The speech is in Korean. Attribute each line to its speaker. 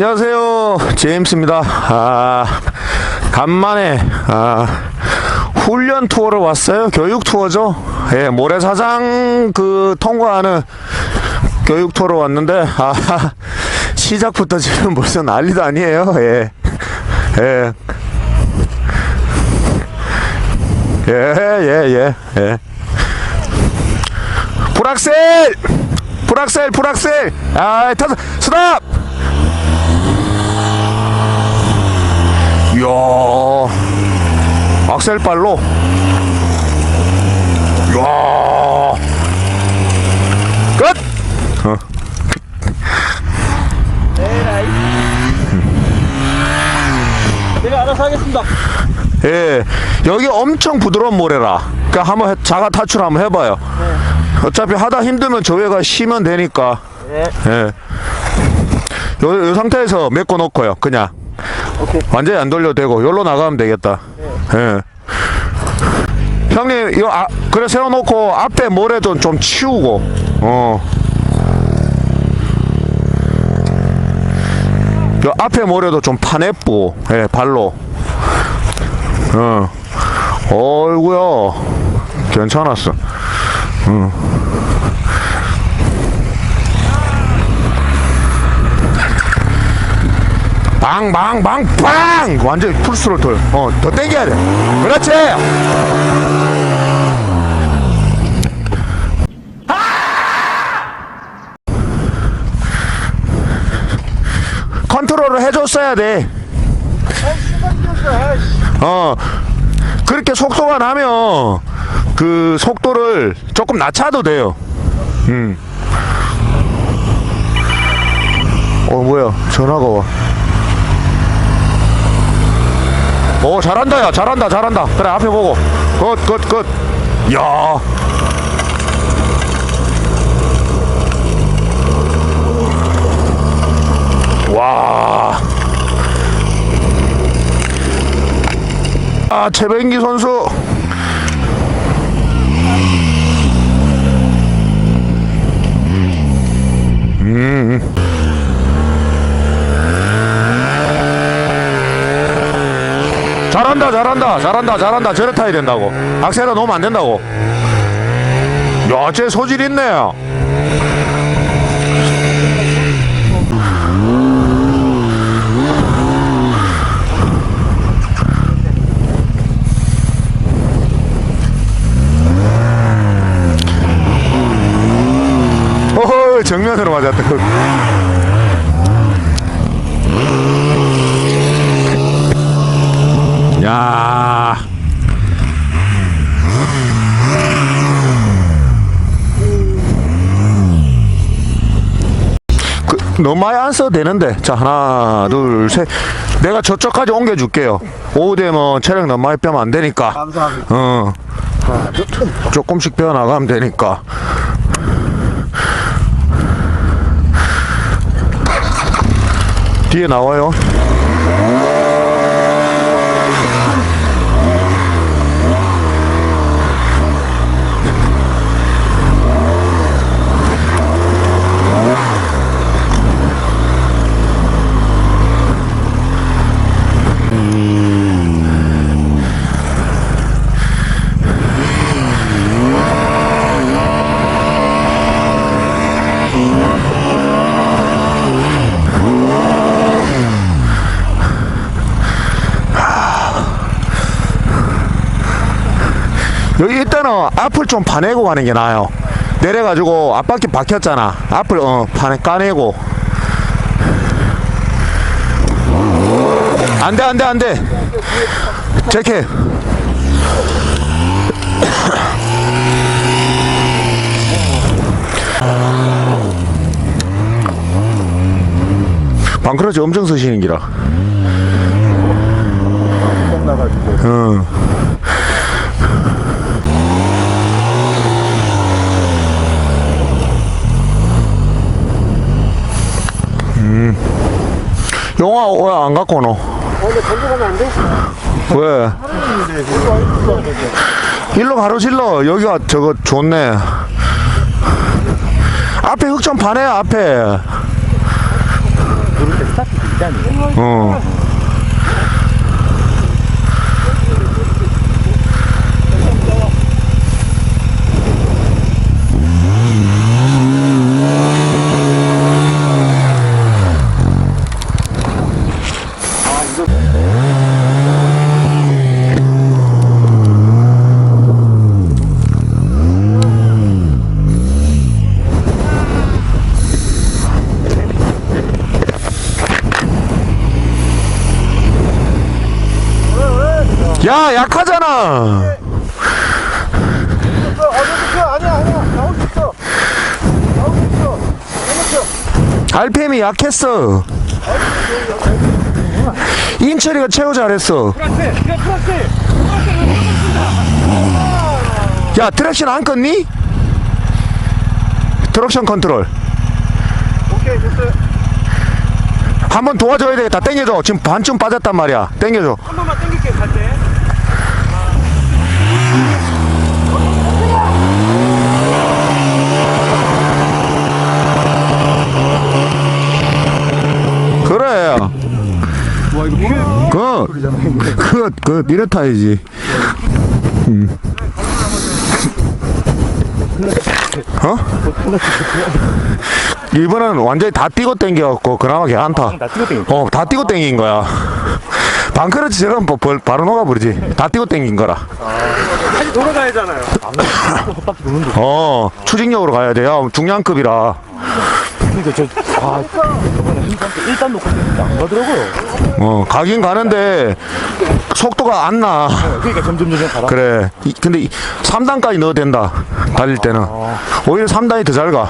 Speaker 1: 안녕하세요. 제임스입니다. 아, 간만에, 아, 훈련 투어를 왔어요. 교육 투어죠. 예, 모래사장 그 통과하는 교육 투어로 왔는데, 아, 시작부터 지금 벌써 난리도 아니에요. 예. 예. 예, 예, 예, 예. 불악셀! 불악셀, 불악셀! 아, 타서, 스탑! 이야, 악셀발로. 이야, 끝! 어.
Speaker 2: 내가 알아서 하겠습니다.
Speaker 1: 예, 여기 엄청 부드러운 모래라. 그니까 한번 해- 자가 타출 한번 해봐요. 어차피 하다 힘들면 조회가 쉬면 되니까.
Speaker 2: 네.
Speaker 1: 예. 요, 요 상태에서 메꿔 놓고요. 그냥.
Speaker 2: 오케이.
Speaker 1: 완전히 안 돌려도 되고, 여기로 나가면 되겠다. 예. 형님, 이거, 아, 그래 세워놓고, 앞에 모래도 좀 치우고, 어. 요 앞에 모래도 좀 파내뿌, 예, 발로. 어. 어이구야. 괜찮았어. 빵 빵 빵 빵! 완전 풀스로 돌. 어, 더 땡겨야 돼. 그렇지! 컨트롤을 해줬어야 돼. 어, 그렇게 속도가 나면 그 속도를 조금 낮춰도 돼요. 음. 어, 뭐야. 전화가 와. 오 잘한다 야 잘한다 잘한다 그래 앞에 보고 굿굿굿 야 와. 아, 최병기 선수. 잘한다 잘한다 잘한다 잘한다. 저래 타야 된다고. 악셀을 놓으면 안 된다고. 야쟤 소질 있네. 정면으로 맞았다 야. 그, 너무 많이 안 써도 되는데. 자, 하나, 둘, 셋. 내가 저쪽까지 옮겨줄게요. 오후 되면 체력 너무 많이 빼면 안 되니까.
Speaker 2: 감사합니다.
Speaker 1: 어. 조금씩 빼어 나가면 되니까. 뒤에 나와요. 여기 일단은 앞을 좀 파내고 가는 게 나아요. 내려가지고 앞바퀴 박혔잖아. 앞을 어 파내 까내고. 안돼 안돼 안돼. 제게. 방크러치 엄청 쓰시는 기라.
Speaker 2: 똥 나가지고.
Speaker 1: 응. 음. 용아 왜안 갖고 오노?
Speaker 2: 어, 근데 전부 가면 안 돼?
Speaker 1: 왜? 일로 바로 질러. 여기가 저거 좋네. 앞에 흙 좀 파내 앞에.
Speaker 2: 스타트 2단이에요.
Speaker 1: 어. 야, 약하잖아. RPM이 약했어. 인철이가 최고 잘했어.
Speaker 2: 야,
Speaker 1: 트랙션 안 껐니? 트럭션 컨트롤.
Speaker 2: 오케이, 됐어요.
Speaker 1: 한번 도와줘야 되겠다. 땡겨줘. 지금 반쯤 빠졌단 말이야. 땡겨줘.
Speaker 2: 한 번만 당길게, 갈 때.
Speaker 1: 그래.
Speaker 2: 와, 이거
Speaker 1: 그, 그, 그, 니네 타야지. 음. 어? 이번엔 완전히 다 뛰고 땡겨갖고, 그나마 괜찮다. 어, 다 뛰고 땡긴 거야. 방크러치처럼 뭐 벌- 바로 녹아버리지. 다 뛰고 땡긴 거라.
Speaker 2: 다시 돌아가야잖아요.
Speaker 1: 어, 추진력으로 가야 돼. 야, 중량급이라.
Speaker 2: 그러니까 저, 아, 저번에 일단 놓고 있는데 안 가더라고요.
Speaker 1: 어, 가긴 가는데, 속도가 안 나.
Speaker 2: 그러니까 점점 점점 가다.
Speaker 1: 그래. 이- 근데 3단까지 넣어도 된다. 달릴 때는. 오히려 3단이 더 잘 가.